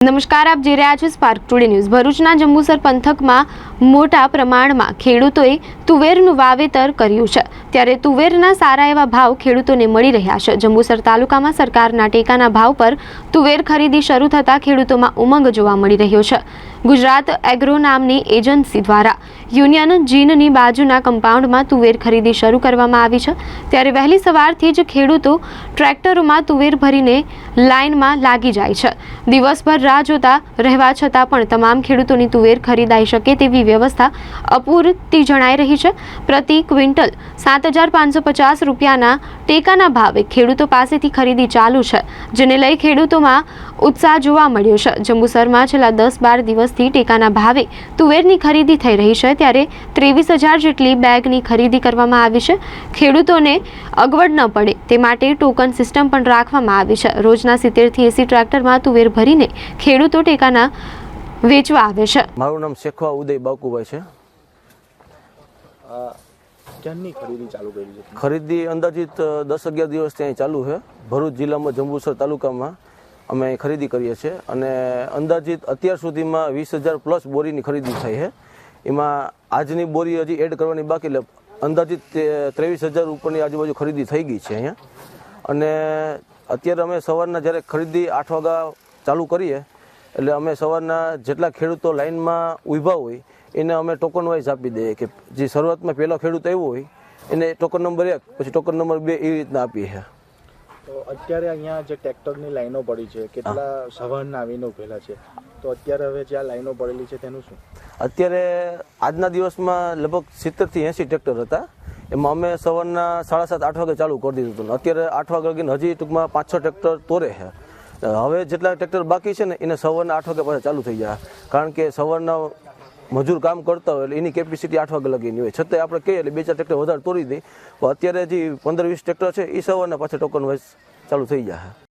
નમસ્કાર, આપ જોઈ રહ્યા છો સ્પાર્ક ટુડે ન્યૂઝ ભરૂચના જંબુસર પંથકમાં મોટા પ્રમાણમાં ખેડૂતોએ તુવેરનું વાવેતર કર્યું છે. ત્યારે તુવેરના સારા એવા ભાવ ખેડૂતોને મળી રહ્યા છે. જંબુસર તાલુકામાં સરકારના ટેકાના ભાવ પર તુવેર ખરીદી શરૂ થતાં ખેડૂતોમાં ઉમંગ જોવા મળી રહ્યો છે. ગુજરાત એગ્રો નામની એજન્સી દ્વારા યુનિયન જીનની બાજુના કમ્પાઉન્ડમાં તુવેર ખરીદી શરૂ કરવામાં આવી છે. ત્યારે વહેલી સવારથી જ ખેડૂતો ટ્રેક્ટરોમાં તુવેર ભરીને લાઇનમાં લાગી જાય છે. દિવસભર રાહ જોતા રહેવા છતાં પણ તમામ ખેડૂતોની તુવેર ખરીદાઈ શકે તેવી વ્યવસ્થા અપૂરતી જણાઈ રહી છે. પ્રતિ ક્વિન્ટલ સાત હજાર પાંચસો પચાસ રૂપિયાના ટેકાના ભાવે ખેડૂતો પાસેથી ખરીદી ચાલુ છે, જેને લઈ ખેડૂતોમાં ઉત્સાહ જોવા મળ્યો છે. જંબુસરમાં છેલ્લા દસ બાર દિવસથી ટેકાના ભાવે તુવેરની ખરીદી થઈ રહી છે ત્યારે ત્રેવીસ હજાર જેટલી બેગની ખરીદી કરવામાં આવી છે. ખેડૂતોને અગવડ ન પડે તે માટે ટોકન સિસ્ટમ પણ રાખવામાં આવી છે. રોજના સિત્તેરથી એસી ટ્રેક્ટરમાં તુવેર ભરીને ખેડૂતો ટેકાના વેચવા આવે છે. મારું નામ શેખવા ઉદય બાકુભાઈ છે. આ ખરીદી ચાલુ કરી છે? ખરીદી અંદાજિત દસ અગિયાર દિવસ ત્યાં ચાલુ છે. ભરૂચ જિલ્લામાં જંબુસર તાલુકામાં અમે ખરીદી કરીએ છીએ. અને અંદાજિત અત્યાર સુધીમાં વીસ હજાર પ્લસ બોરીની ખરીદી થઈ છે. એમાં આજની બોરી હજી એડ કરવાની બાકી એટલે અંદાજિત ત્રેવીસ હજાર ઉપરની આજુબાજુ ખરીદી થઈ ગઈ છે અહીંયા. અને અત્યારે અમે સવારના જ્યારે ખરીદી આઠ વાગ્યા ચાલુ કરીએ, એટલે અમે સવારના જેટલા ખેડૂતો લાઇનમાં ઊભા હોય, એને અમે ટોકન વાઇઝ આપી દઈએ કે જે શરૂઆતમાં પહેલો ખેડૂત આવ્યો હોય, એને ટોકન નંબર એક, પછી ટોકન નંબર બે એ રીતના આપીએ. છીએ તો અત્યારે અહીંયા જે ટ્રેક્ટરની લાઈનો પડી છે, કેટલા સવારના આવીને ઉભેલા છે? તો અત્યારે હવે જે આ લાઈનો પડેલી છે, તેનું શું? અત્યારે આજના દિવસમાં લગભગ સિત્તેરથી એંસી ટ્રેક્ટર હતા. એમાં અમે સવારના સાડા સાત, આઠ વાગે ચાલુ કરી દીધું હતું. અત્યારે આઠ વાગે લગીને હજી ટૂંકમાં પાંચ છ ટ્રેક્ટર તોરે છે. હવે જેટલા ટ્રેક્ટર બાકી છે ને, એને સવારના આઠ વાગે પાછા ચાલુ થઈ જાય કારણ કે સવારના મજૂર કામ કરતા હોય એટલે એની કેપેસિટી આઠ વાગે લગીની હોય. છતાંય આપણે કહીએ એટલે બે ચાર ટ્રેક્ટર વધારે તોડી દે. પણ અત્યારે જે પંદર વીસ ટ્રેક્ટર છે એ સવારના પાછા ટોકન વાઇઝ ચાલુ થઈ જાય